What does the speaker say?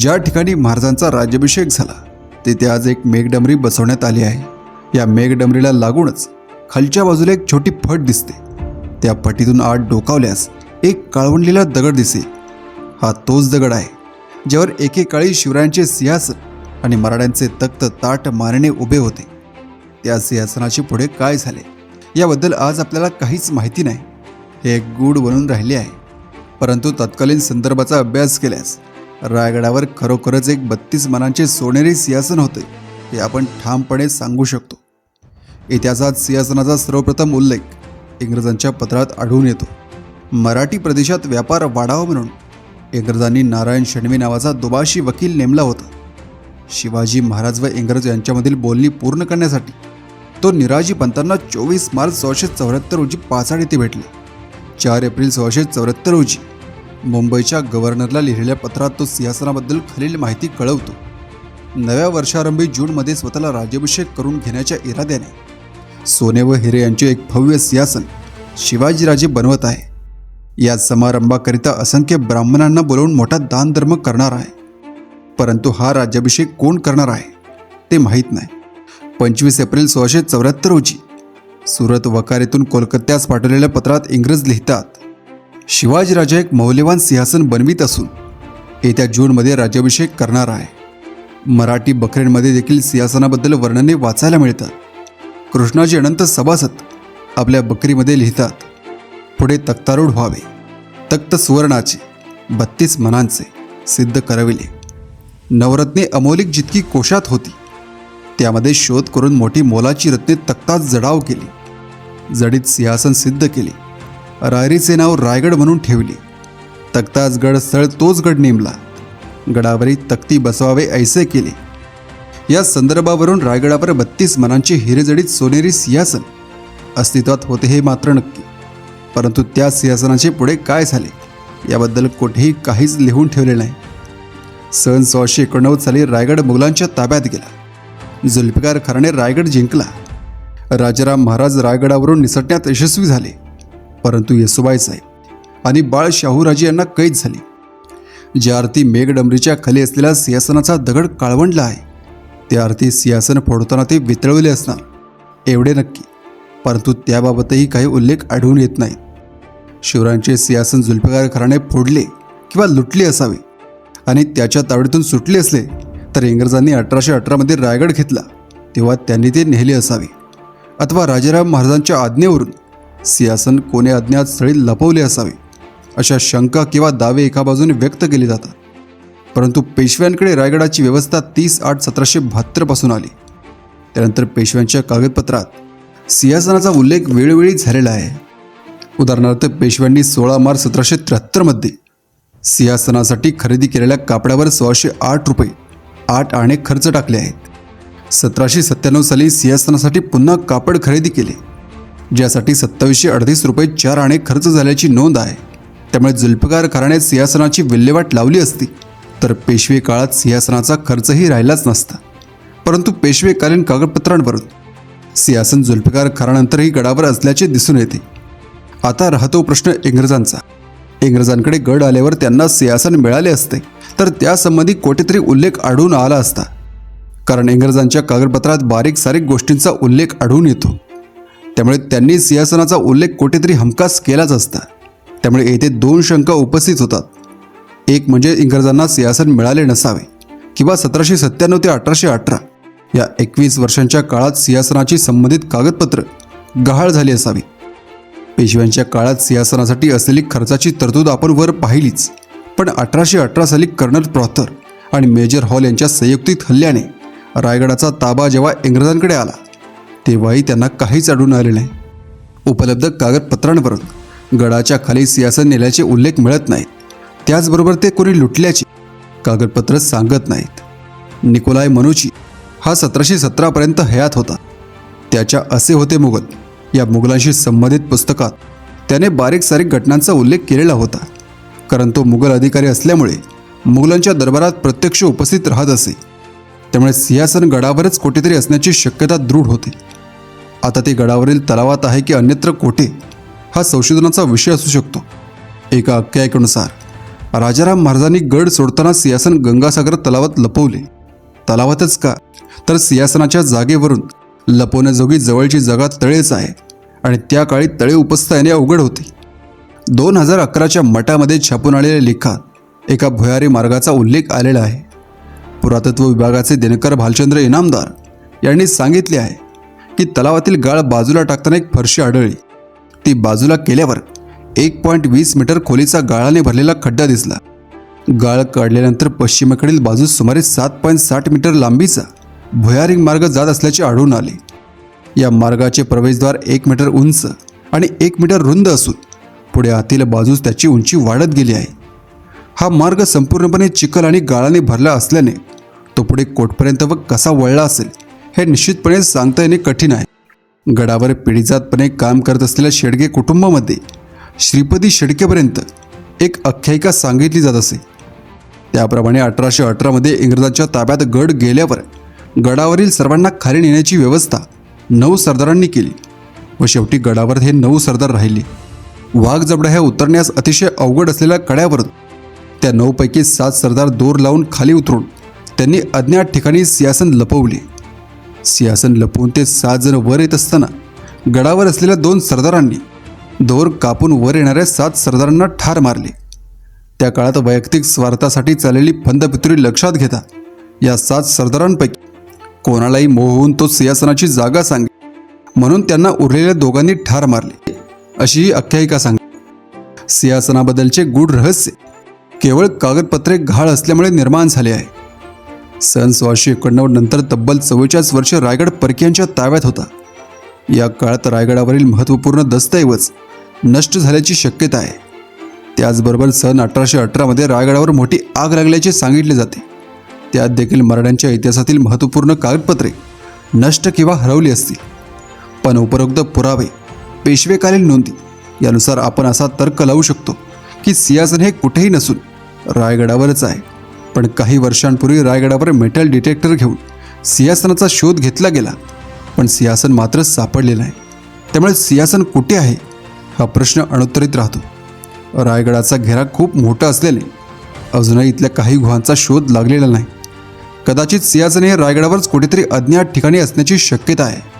ज्या ठिकाणी महाराजांचा राज्याभिषेक झाला तेथे आज एक मेघडमरी बसवण्यात आली आहे. या मेघडमरीला लागूनच खालच्या बाजूला एक छोटी फट दिसते. त्या फटीतून आत डोकावल्यास एक काळवंडलेला दगड दिसेल. हा तोच दगड आहे ज्यावर एकेकाळी शिवरायांचे सिंहासन आणि मराठ्यांचे तख्त ताट मारणे उभे होते. त्या सिंहासनाचे पुढे काय झाले याबद्दल आज आपल्याला काहीच माहिती नाही. हे एक गूढ बनून राहिले आहे. परंतु तत्कालीन संदर्भाचा अभ्यास केल्यास रायगडावर खरोखरच एक बत्तीस मनांचे सोनेरी सिंहासन होते हे आपण ठामपणे सांगू शकतो. इतिहासात सिंहासनाचा सर्वप्रथम उल्लेख इंग्रजांच्या पत्रात आढळून येतो. मराठी प्रदेशात व्यापार वाढावा म्हणून इंग्रजांनी नारायण शणवी नावाचा दुबाशी वकील नेमला होता. शिवाजी महाराज व इंग्रज यांच्यामधील बोलणी पूर्ण करण्यासाठी तो निराजी पंतांना चोवीस मार्च सोळाशे चौऱ्याहत्तर रोजी पाचाड येथे भेटले. चार एप्रिल सोळाशे चौऱ्याहत्तर रोजी मुंबईच्या गव्हर्नरला लिहिलेल्या पत्रात तो सिंहासनाबद्दल खालील माहिती कळवतो. नव्या वर्षारंभी जूनमध्ये स्वतःला राज्याभिषेक करून घेण्याच्या इराद्याने सोने व हिरे यांचे एक भव्य सिंहासन शिवाजीराजे बनवत आहे. या समारंभाकरिता असंख्य ब्राह्मणांना बोलवून मोठा दानधर्म करणार आहे. परंतु हा राज्याभिषेक कोण करणार आहे ते माहीत नाही. पंचवीस एप्रिल सोळाशे चौऱ्याहत्तर रोजी सुरत वकारेतून कोलकात्यास पाठवलेल्या पत्रात इंग्रज लिहितात शिवाजीराजा एक मौल्यवान सिंहासन बनवित असून येत्या जूनमध्ये राज्याभिषेक करणार आहे. मराठी बखरेंमध्ये देखील सिंहासनाबद्दल वर्णने वाचायला मिळतात. कृष्णाजी अनंत सभासद आपल्या बकरीमध्ये लिहितात पुढे तक्तारूढ व्हावे. तक्त सुवर्णाचे बत्तीस मनांचे सिद्ध करविले. नवरत्ने अमोलिक जितकी कोशात होती त्यामध्ये शोध करून मोठी मोलाची रत्ने तक्ताच जडाव केली. जडीत सिंहासन सिद्ध केले. रायरीचे नाव रायगड म्हणून ठेवले. तख्ताच गड स्थळ तोच गड नेमला. गडावरी तक्ती बसवावे ऐसे केले. या संदर्भावरून रायगडावर बत्तीस मनांचे हिरेजडीत सोनेरी सिंहासन. अस्तित्वात होते हे मात्र नक्की. परंतु त्या सिंहासनाचे पुढे काय झाले? याबद्दल कुठेही काहीच लिहून ठेवले नाही. सन सोळाशे एकोणनव्वद साली रायगड मुघलांच्या ताब्यात गेला. जुल्फिकार खानाने रायगड जिंकला. राजाराम महाराज रायगडावरून निसटण्यात यशस्वी झाले. परंतु येसुबाई साहेब आणि बाळ शाहूराजे यांना कैद झाली. ज्या आरती मेघडंबरीच्या खाली असलेल्या सिंहासनाचा दगड काळवंडला आहे त्या आरती सिंहासन फोडताना ते वितळवले असणार. एवढे नक्की. परंतु त्याबाबतही काही उल्लेख आढळून येत नाहीत शिवरायांचे सिंहासन जुल्फिकार खानाने फोडले किंवा लुटले असावे. आणि त्याच्या तावडीतून सुटले असले तर इंग्रजांनी अठराशे अठरामध्ये रायगड घेतला तेव्हा त्यांनी ते नेले असावे. अथवा राजाराम महाराजांच्या आज्ञेवरून सिंहासन कोणे अज्ञात स्थळी लपवले असावे अशा शंका किंवा दावे एका बाजूने व्यक्त केले जातात. परंतु पेशव्यांकडे रायगडाची व्यवस्था तीस आठ सतराशे बहात्तरपासून आली. त्यानंतर पेशव्यांच्या कागदपत्रात सिंहासनाचा उल्लेख वेळोवेळी झालेला आहे. उदाहरणार्थ पेशव्यांनी सोळा मार्च सतराशे त्र्याहत्तरमध्ये सिंहासनासाठी खरेदी केलेल्या कापडावर सोळाशे आठ रुपये आठ आणे खर्च टाकले आहेत. सतराशे सत्त्याण्णव साली सिंहासनासाठी पुन्हा कापड खरेदी केले. ज्यासाठी सत्तावीसशे अडतीस रुपये चार आणे खर्च झाल्याची नोंद आहे. त्यामुळे जुल्फकार घराण्यात सिंहासनाची विल्हेवाट लावली असती तर पेशवे काळात सिंहासनाचा खर्चही राहिलाच नसता. परंतु पेशवेकालीन कागदपत्रांवरून सिंहासन जुल्फिकार खरानंतरही गडावर असल्याचे दिसून येते. आता राहतो प्रश्न इंग्रजांचा. इंग्रजांकडे गड आल्यावर त्यांना सिंहासन मिळाले असते तर त्यासंबंधी कोठेतरी उल्लेख आढळून आला असता. कारण इंग्रजांच्या कागदपत्रात बारीक सारीक गोष्टींचा उल्लेख आढळून येतो. त्यामुळे त्यांनी सिंहासनाचा उल्लेख कुठेतरी हमखास केलाच असता. त्यामुळे येथे दोन शंका उपस्थित होतात. एक म्हणजे इंग्रजांना सिंहासन मिळाले नसावे किंवा सतराशे सत्त्याण्णव ते अठराशे अठरा. या एकवीस वर्षांच्या काळात सिंहासनाची संबंधित कागदपत्र गहाळ झाली असावी. पेशव्यांच्या काळात सिंहासनासाठी असलेली खर्चाची तरतूद आपण वर पाहिलीच. पण अठराशे अठरा साली कर्नल प्रॉथर आणि मेजर हॉल यांच्या संयुक्तित हल्ल्याने रायगडाचा ताबा जेव्हा इंग्रजांकडे आला तेव्हाही त्यांना काहीच आढळून आले नाही. उपलब्ध कागदपत्रांवरून गडाच्या खाली सिंहासन नेल्याचे उल्लेख मिळत नाही त्याचबरोबर ते कोणी लुटल्याचे कागदपत्र सांगत नाहीत. निकोलाय मनुची हा सतराशे सतरापर्यंत हयात होता. त्याच्या असे होते मुघल या मुघलांशी संबंधित पुस्तकात त्याने बारीक सारीक घटनांचा उल्लेख केलेला होता. कारण तो मुघल अधिकारी असल्यामुळे मुघलांच्या दरबारात प्रत्यक्ष उपस्थित राहत असे. त्यामुळे सिंहासन गडावरच कुठेतरी असण्याची शक्यता दृढ होती. आता ते गडावरील तलावात आहे की अन्यत्र कोठे हा संशोधनाचा विषय असू शकतो. एका आख्यायिकेनुसार राजाराम महाराजांनी गड सोडताना सिंहासन गंगासागर तलावात लपवले. तलावातच का? तर सिंहासनाच्या जागेवरून लपवण्याजोगी जवळची जागा तळेच आहे आणि त्या काळी तळे उपस्थ येणे अवघड होते. दोन हजार अकराच्या मठामध्ये छापून आलेल्या लेखात एका भुयारी मार्गाचा उल्लेख आलेला आहे. पुरातत्व विभागाचे दिनकर भालचंद्र इनामदार यांनी सांगितले आहे की तलावातील गाळ बाजूला टाकताना एक फरशी आढळली. ती बाजूला केल्यावर एक पॉईंट वीस मीटर खोलीचा गाळाने भरलेला खड्डा दिसला. गाळ काढल्यानंतर पश्चिमेकडील बाजूस सुमारे सात पॉईंट साठ मीटर लांबीचा भुयारी मार्ग जात असल्याचे आढळून आले. या मार्गाचे प्रवेशद्वार एक मीटर उंच आणि एक मीटर रुंद असून पुढे आतील बाजूस त्याची उंची वाढत गेली आहे. हा मार्ग संपूर्णपणे चिखल आणि गाळाने भरला असल्याने तो पुढे कोटपर्यंत व कसा वळला असेल हे निश्चितपणे सांगता येणे कठीण आहे. गडावर पिढीजातपणे काम करत असलेल्या शेडगे कुटुंबामध्ये श्रीपती शेडकेपर्यंत एक आख्यायिका सांगितली जात असे. त्याप्रमाणे अठराशे अठरामध्ये इंग्रजांच्या ताब्यात गड गेल्यावर गडावरील सर्वांना खाली नेण्याची व्यवस्था नऊ सरदारांनी केली व शेवटी गडावर हे नऊ सरदार राहिले. वाघ जबडा ह्या उतरण्यास अतिशय अवघड असलेल्या कड्यावरून त्या नऊपैकी सात सरदार दोर लावून खाली उतरून त्यांनी अज्ञात ठिकाणी सियासन लपवले. सिंहासन लपवून ते सात जण वर येत असताना गडावर असलेल्या दोन सरदारांनी दोर कापून वर येणाऱ्या सात सरदारांना ठार मारले. त्या काळात वैयक्तिक स्वार्थासाठी चाललेली फंदपितुरी लक्षात घेता या सात सरदारांपैकी कोणालाही मोहून तो सिंहासनाची जागा सांगे म्हणून त्यांना उरलेल्या दोघांनी ठार मारले. अशी ही आख्यायिका सांगते सिंहासनाबद्दलचे गूढ रहस्य केवळ कागदपत्रे घाळ असल्यामुळे निर्माण झाले आहे. सन सोळाशे एकोणनव्वद नंतर तब्बल चव्वेचाळीस वर्ष रायगड परकीयांच्या ताब्यात होता. या काळात रायगडावरील महत्त्वपूर्ण दस्तऐवज नष्ट झाल्याची शक्यता आहे. त्याचबरोबर सन अठराशे अठरामध्ये रायगडावर मोठी आग लागल्याचे सांगितले जाते. त्यात देखील मराठ्यांच्या इतिहासातील महत्त्वपूर्ण कागदपत्रे नष्ट किंवा हरवली असतील. पण उपरोक्त पुरावे पेशवेकालीन नोंदी यानुसार आपण असा तर्क लावू शकतो की सियासन हे कुठेही नसून रायगडावरच आहे. पण काही वर्षांपूर्वी रायगडावर मेटल डिटेक्टर घेऊन सिंहासनाचा शोध घेतला गेला. पण सिंहासन मात्र सापडलेलं आहे त्यामुळे सिंहासन कुठे आहे? हा प्रश्न अनुत्तरित राहतो. रायगडाचा घेरा खूप मोठा असल्याने अजूनही इथल्या काही गुहांचा शोध लागलेला नाही. कदाचित सिंहासन हे रायगडावरच कुठेतरी अज्ञात ठिकाणी असण्याची शक्यता आहे.